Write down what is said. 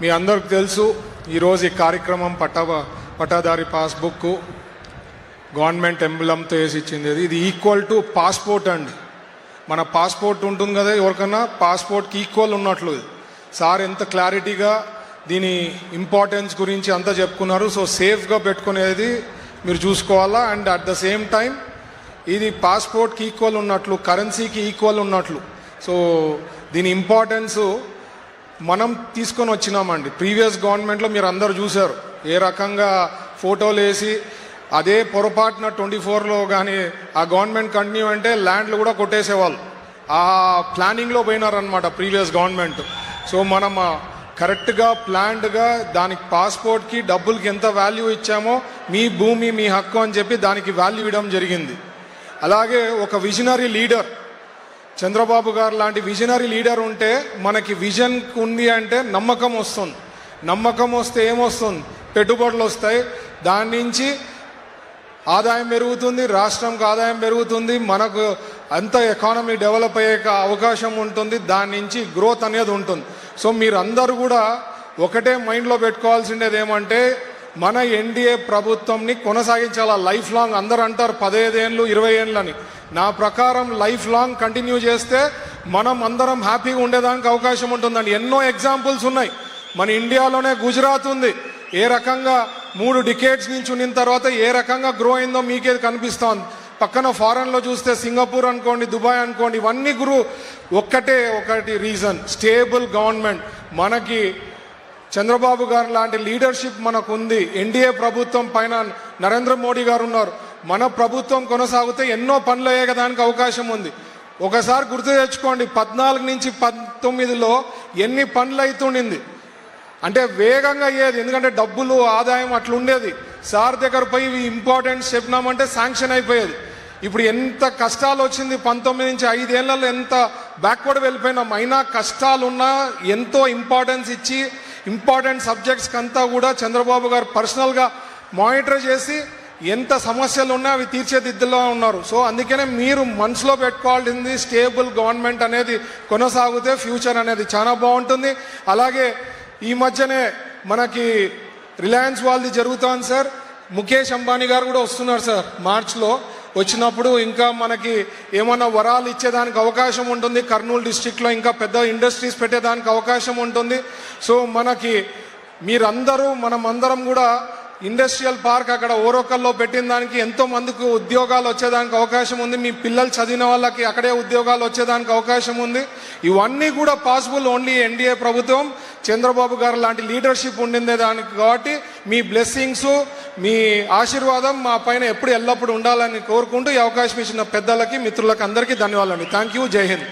మీ అందరికి తెలుసు ఈరోజు ఈ కార్యక్రమం పట్టా పట్టాదారి పాస్బుక్ గవర్నమెంట్ ఎంబులంతో వేసి ఇచ్చింది ఇది. ఈక్వల్ టు పాస్పోర్ట్ అండి మన పాస్పోర్ట్ ఉంటుంది కదా ఎవరికన్నా పాస్పోర్ట్కి ఈక్వల్ ఉన్నట్లు ఇది. సార్ ఎంత క్లారిటీగా దీని ఇంపార్టెన్స్ గురించి అంతా చెప్పుకున్నారు సో సేఫ్గా పెట్టుకునేది మీరు చూసుకోవాలా and at the same time ఇది పాస్పోర్ట్కి ఈక్వల్ ఉన్నట్లు కరెన్సీకి ఈక్వల్ ఉన్నట్లు సో దీని ఇంపార్టెన్స్ మనం తీసుకొని వచ్చినామండి. ప్రీవియస్ గవర్నమెంట్లో మీరు అందరు చూశారు. ఏ రకంగా ఫోటోలు వేసి అదే పొరపాటున ట్వంటీ ఫోర్లో కానీ ఆ గవర్నమెంట్ కంటిన్యూ అంటే ల్యాండ్లు కూడా కొట్టేసేవాళ్ళు. ఆ ప్లానింగ్లో పోయినారనమాట ప్రీవియస్ గవర్నమెంట్. సో మనం కరెక్ట్గా ప్లాన్డ్గా దానికి పాస్పోర్ట్కి డబ్బులకి ఎంత వాల్యూ ఇచ్చామో మీ భూమి మీ హక్కు అని చెప్పి దానికి వాల్యూ ఇవ్వడం జరిగింది. అలాగే ఒక విజనరీ లీడర్ చంద్రబాబు గారు లాంటి విజనరీ లీడర్ ఉంటే మనకి విజన్ ఉంది అంటే నమ్మకం వస్తుంది. నమ్మకం వస్తే ఏమొస్తుంది? పెట్టుబడులు వస్తాయి. దాని నుంచి ఆదాయం పెరుగుతుంది రాష్ట్రంకి ఆదాయం పెరుగుతుంది మనకు అంత ఎకానమీ డెవలప్ అయ్యే అవకాశం ఉంటుంది. దాని నుంచి గ్రోత్ అనేది ఉంటుంది. సో మీరందరూ కూడా ఒకటే మైండ్లో పెట్టుకోవాల్సిండేది ఏమంటే మన ఎన్డీఏ ప్రభుత్వంని కొనసాగించాలా? లైఫ్ లాంగ్ అందరూ అంటారు పదహైదేళ్ళు ఇరవై ఏళ్ళని నా ప్రకారం లైఫ్ లాంగ్ కంటిన్యూ చేస్తే మనం అందరం హ్యాపీగా ఉండేదానికి అవకాశం ఉంటుందండి. ఎన్నో ఎగ్జాంపుల్స్ ఉన్నాయి. మన ఇండియాలోనే గుజరాత్ ఉంది. ఏ రకంగా మూడు డికేట్స్ నుంచి ఉన్న తర్వాత ఏ రకంగా గ్రో అయిందో మీకే కనిపిస్తోంది. పక్కన ఫారెన్లో చూస్తే సింగపూర్ అనుకోండి దుబాయ్ అనుకోండి ఇవన్నీ గురు ఒక్కటే ఒకటి రీజన్. Stable government. మనకి చంద్రబాబు గారు లాంటి లీడర్షిప్ మనకు ఉంది ఎన్డీఏ ప్రభుత్వం పైన నరేంద్ర మోడీ గారు ఉన్నారు. మన ప్రభుత్వం కొనసాగితే ఎన్నో పనులు అయ్యేదానికి అవకాశం ఉంది. ఒకసారి గుర్తు తెచ్చుకోండి పద్నాలుగు నుంచి పంతొమ్మిదిలో ఎన్ని పనులు అవుతుండింది అంటే వేగంగా అయ్యేది ఎందుకంటే డబ్బులు ఆదాయం అట్లుండేది. సార్ దగ్గర పోయి ఇవి ఇంపార్టెంట్స్ చెప్పినామంటే శాంక్షన్ అయిపోయేది. ఇప్పుడు ఎంత కష్టాలు వచ్చింది పంతొమ్మిది నుంచి ఐదేళ్ళలో ఎంత బ్యాక్వర్డ్ వెళ్ళిపోయినాం. అయినా కష్టాలున్నా ఎంతో ఇంపార్టెన్స్ ఇచ్చి ఇంపార్టెంట్ సబ్జెక్ట్స్కి అంతా కూడా చంద్రబాబు గారు పర్సనల్గా మానిటర్ చేసి ఎంత సమస్యలు ఉన్నా అవి తీర్చేదిద్దులో ఉన్నారు. సో అందుకనే మీరు మనసులో పెట్టుకోవాల్సింది స్టేబుల్ గవర్నమెంట్ అనేది కొనసాగితే ఫ్యూచర్ అనేది చాలా బాగుంటుంది. అలాగే ఈ మధ్యనే మనకి రిలయన్స్ వాళ్ళది జరుగుతోంది సార్. ముఖేష్ అంబానీ గారు కూడా వస్తున్నారు సార్ మార్చ్లో. వచ్చినప్పుడు ఇంకా మనకి ఏమన్నా వరాలు ఇచ్చేదానికి అవకాశం ఉంటుంది. కర్నూలు డిస్టిక్లో ఇంకా పెద్ద ఇండస్ట్రీస్ పెట్టేదానికి అవకాశం ఉంటుంది. సో మనకి మీరందరూ మనం అందరం కూడా ఇండస్ట్రియల్ పార్క్ అక్కడ ఓరోకల్లో పెట్టిన దానికి ఎంతో మందికి ఉద్యోగాలు వచ్చేదానికి అవకాశం ఉంది. మీ పిల్లలు చదివిన వాళ్ళకి అక్కడే ఉద్యోగాలు వచ్చేదానికి అవకాశం ఉంది. ఇవన్నీ కూడా పాసిబుల్ ఓన్లీ ఎన్డీఏ ప్రభుత్వం. చంద్రబాబు గారు లాంటి లీడర్షిప్ ఉండిందే దానికి కాబట్టి మీ బ్లెస్సింగ్స్ మీ ఆశీర్వాదం మా పైన ఎప్పుడు ఎల్లప్పుడు ఉండాలని కోరుకుంటూ ఈ అవకాశం ఇచ్చిన పెద్దలకి మిత్రులకు అందరికీ ధన్యవాదాలు థ్యాంక్ యూ జై హింద్